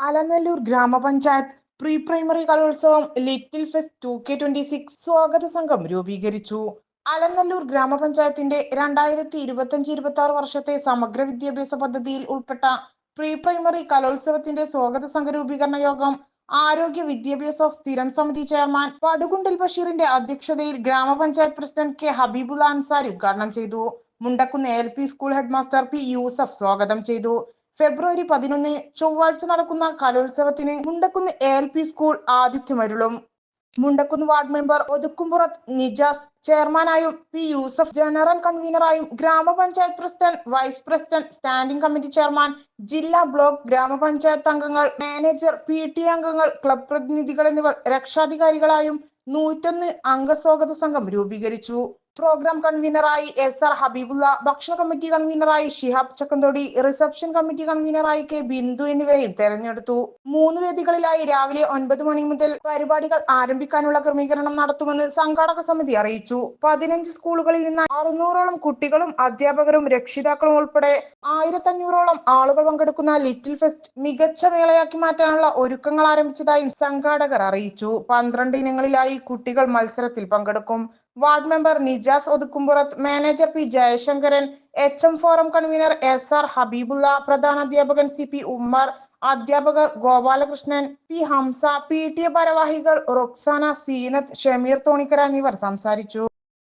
അലനല്ലൂർ ഗ്രാമപഞ്ചായത്ത് pre primary കലോത്സവം little fest two K twenty six സ്വാഗത സംഘം രൂപീകരിച്ചു. അലനല്ലൂർ ഗ്രാമപഞ്ചായത്തിന്റെ രണ്ടായിരത്തി ഇരുപത്തഞ്ച് ഇരുപത്തി ആറ് വർഷത്തെ സമഗ്ര വിദ്യാഭ്യാസ പദ്ധതിയിൽ ഉൾപ്പെട്ട പ്രീ പ്രൈമറി കലോത്സവത്തിന്റെ സ്വാഗത സംഘ രൂപീകരണ യോഗം ആരോഗ്യ വിദ്യാഭ്യാസ സ്ഥിരം സമിതി ചെയർമാൻ പടുകുണ്ടൽ ബഷീറിന്റെ അധ്യക്ഷതയിൽ ഗ്രാമപഞ്ചായത്ത് പ്രസിഡന്റ് കെ ഹബീബുൽ അൻസാരി ഉദ്ഘാടനം ചെയ്തു. Mundakkunnu L P school head master P Yusuf സ്വാഗതം ചെയ്തു. ഫെബ്രുവരി പതിനൊന്ന് ചൊവ്വാഴ്ച നടക്കുന്ന കലോത്സവത്തിന് Mundakkunnu A L P school ആതിഥ്യമരുളും. Mundakkunnu ward member Othukkumpurath Nijas ചെയർമാനായും പി യൂസഫ് ജനറൽ കൺവീനറായും ഗ്രാമപഞ്ചായത്ത് president vice president standing committee chairman ജില്ലാ ബ്ലോക്ക് ഗ്രാമപഞ്ചായത്ത് അംഗങ്ങൾ മാനേജർ പി ടി അംഗങ്ങൾ ക്ലബ് പ്രതിനിധികൾ എന്നിവർ രക്ഷാധികാരികളായും നൂറ്റൊന്ന് അംഗസ്വാഗത സംഘം രൂപീകരിച്ചു. പ്രോഗ്രാം കൺവീനറായി എസ് ആർ ഹബീബുള്ള ഭക്ഷണ കമ്മിറ്റി കൺവീനറായി ഷിഹാബ് ചക്കന്തോടി റിസപ്ഷൻ കമ്മിറ്റി കൺവീനറായി കെ ബിന്ദു എന്നിവരെയും തെരഞ്ഞെടുത്തു. മൂന്ന് വേദികളിലായി രാവിലെ ഒൻപത് മണി മുതൽ പരിപാടികൾ ആരംഭിക്കാനുള്ള ക്രമീകരണം നടത്തുമെന്ന് സംഘാടക സമിതി അറിയിച്ചു. പതിനഞ്ച് സ്കൂളുകളിൽ നിന്ന് അറുന്നൂറോളം കുട്ടികളും അധ്യാപകരും രക്ഷിതാക്കളും ഉൾപ്പെടെ ആയിരത്തഞ്ഞൂറോളം ആളുകൾ പങ്കെടുക്കുന്ന ലിറ്റിൽ ഫെസ്റ്റ് മികച്ച മേളയാക്കി മാറ്റാനുള്ള ഒരുക്കങ്ങൾ ആരംഭിച്ചതായും സംഘാടകർ അറിയിച്ചു. പന്ത്രണ്ട് ഇനങ്ങളിലായി കുട്ടികൾ മത്സരത്തിൽ പങ്കെടുക്കും. Ward member Nijas Othukkumpurath manager P Jayasankaran H M forum convener S R Habeebulla പ്രധാന അധ്യാപകൻ സി പി ഉമ്മർ അധ്യാപകർ Gopalakrishnan P Hamsa P T A ഭാരവാഹികൾ റൊക്സാന സീനത്ത് ഷമീർ തോണിക്കര എന്നിവർ സംസാരിച്ചു.